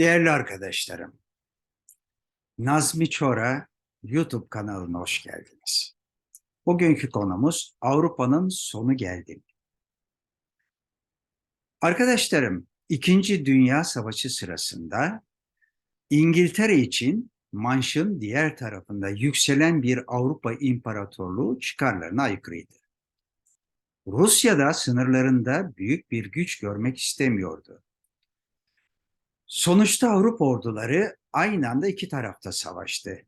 Değerli arkadaşlarım, Nazmi Çora YouTube kanalına hoş geldiniz. Bugünkü konumuz Avrupa'nın sonu geldi. Arkadaşlarım, İkinci Dünya Savaşı sırasında İngiltere için Manş'ın diğer tarafında yükselen bir Avrupa İmparatorluğu çıkarlarına aykırıydı. Rusya da sınırlarında büyük bir güç görmek istemiyordu. Sonuçta Avrupa orduları aynı anda iki tarafta savaştı.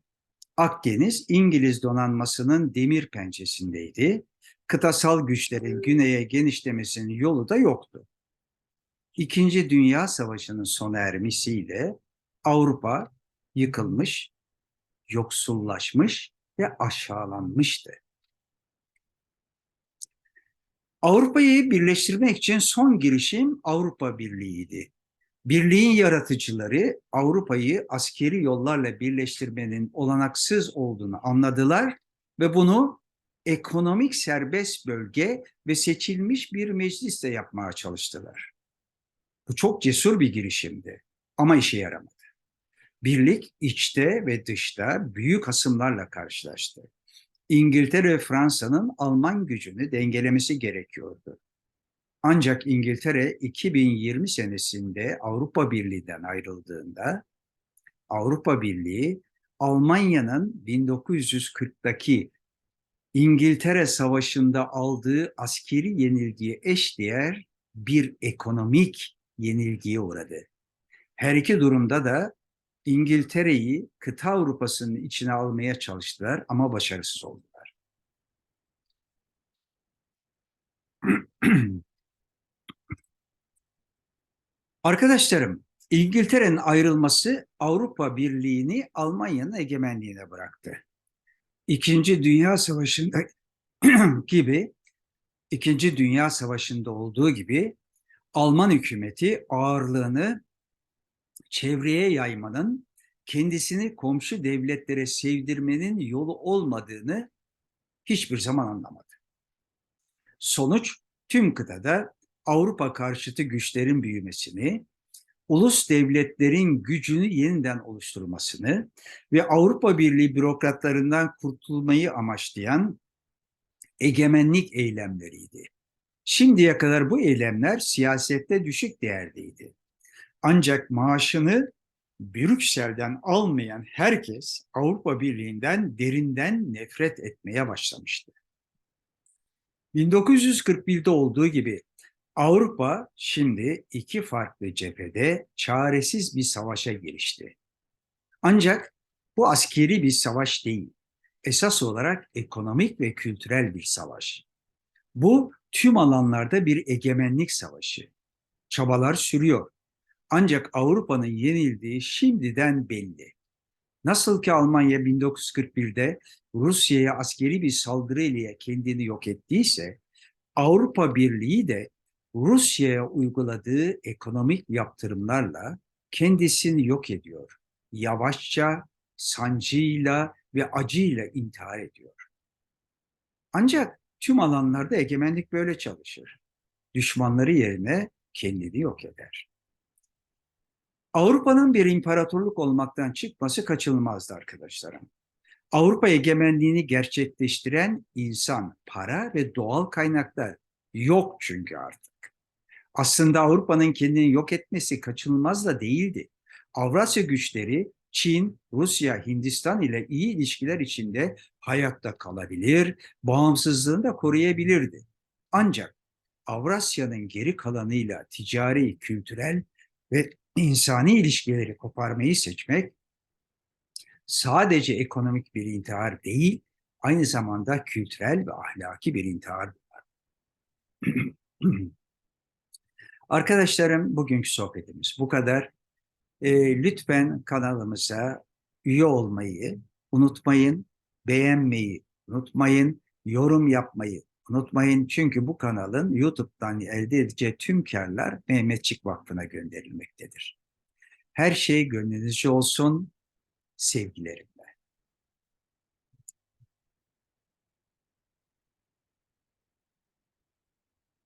Akdeniz İngiliz donanmasının demir pençesindeydi. Kıtasal güçlerin güneye genişlemesinin yolu da yoktu. İkinci Dünya Savaşı'nın sona ermesiyle Avrupa yıkılmış, yoksullaşmış ve aşağılanmıştı. Avrupa'yı birleştirmek için son girişim Avrupa Birliği'ydi. Birliğin yaratıcıları Avrupa'yı askeri yollarla birleştirmenin olanaksız olduğunu anladılar ve bunu ekonomik serbest bölge ve seçilmiş bir meclisle yapmaya çalıştılar. Bu çok cesur bir girişimdi ama işe yaramadı. Birlik içte ve dışta büyük hasımlarla karşılaştı. İngiltere ve Fransa'nın Alman gücünü dengelemesi gerekiyordu. Ancak İngiltere 2020 senesinde Avrupa Birliği'nden ayrıldığında Avrupa Birliği Almanya'nın 1940'daki İngiltere Savaşı'nda aldığı askeri yenilgiye eşdeğer bir ekonomik yenilgiye uğradı. Her iki durumda da İngiltere'yi kıta Avrupa'sının içine almaya çalıştılar ama başarısız oldular. Arkadaşlarım, İngiltere'nin ayrılması Avrupa Birliği'ni Almanya'nın egemenliğine bıraktı. İkinci Dünya Savaşı'nda gibi, İkinci Dünya Savaşı'nda olduğu gibi Alman hükümeti ağırlığını çevreye yaymanın, kendisini komşu devletlere sevdirmenin yolu olmadığını hiçbir zaman anlamadı. Sonuç tüm kıtada Avrupa karşıtı güçlerin büyümesini, ulus devletlerin gücünü yeniden oluşturmasını ve Avrupa Birliği bürokratlarından kurtulmayı amaçlayan egemenlik eylemleriydi. Şimdiye kadar bu eylemler siyasette düşük değerdeydi. Ancak maaşını Brüksel'den almayan herkes Avrupa Birliği'nden derinden nefret etmeye başlamıştı. 1941'de olduğu gibi Avrupa şimdi iki farklı cephede çaresiz bir savaşa girişti. Ancak bu askeri bir savaş değil, esas olarak ekonomik ve kültürel bir savaş. Bu tüm alanlarda bir egemenlik savaşı. Çabalar sürüyor. Ancak Avrupa'nın yenildiği şimdiden belli. Nasıl ki Almanya 1941'de Rusya'ya askeri bir saldırıyla kendini yok ettiyse, Avrupa Birliği de Rusya'ya uyguladığı ekonomik yaptırımlarla kendisini yok ediyor. Yavaşça, sancıyla ve acıyla intihar ediyor. Ancak tüm alanlarda egemenlik böyle çalışır. Düşmanları yerine kendini yok eder. Avrupa'nın bir imparatorluk olmaktan çıkması kaçınılmazdı arkadaşlarım. Avrupa egemenliğini gerçekleştiren insan, para ve doğal kaynaklar yok çünkü artık. Aslında Avrupa'nın kendini yok etmesi kaçınılmaz da değildi. Avrasya güçleri Çin, Rusya, Hindistan ile iyi ilişkiler içinde hayatta kalabilir, bağımsızlığını da koruyabilirdi. Ancak Avrasya'nın geri kalanıyla ticari, kültürel ve insani ilişkileri koparmayı seçmek sadece ekonomik bir intihar değil, aynı zamanda kültürel ve ahlaki bir intihar. Arkadaşlarım bugünkü sohbetimiz bu kadar. E, lütfen kanalımıza üye olmayı unutmayın, beğenmeyi unutmayın, yorum yapmayı unutmayın. Çünkü bu kanalın YouTube'dan elde edeceği tüm karlar Mehmetçik Vakfı'na gönderilmektedir. Her şey gönlünüzce olsun. Sevgilerim.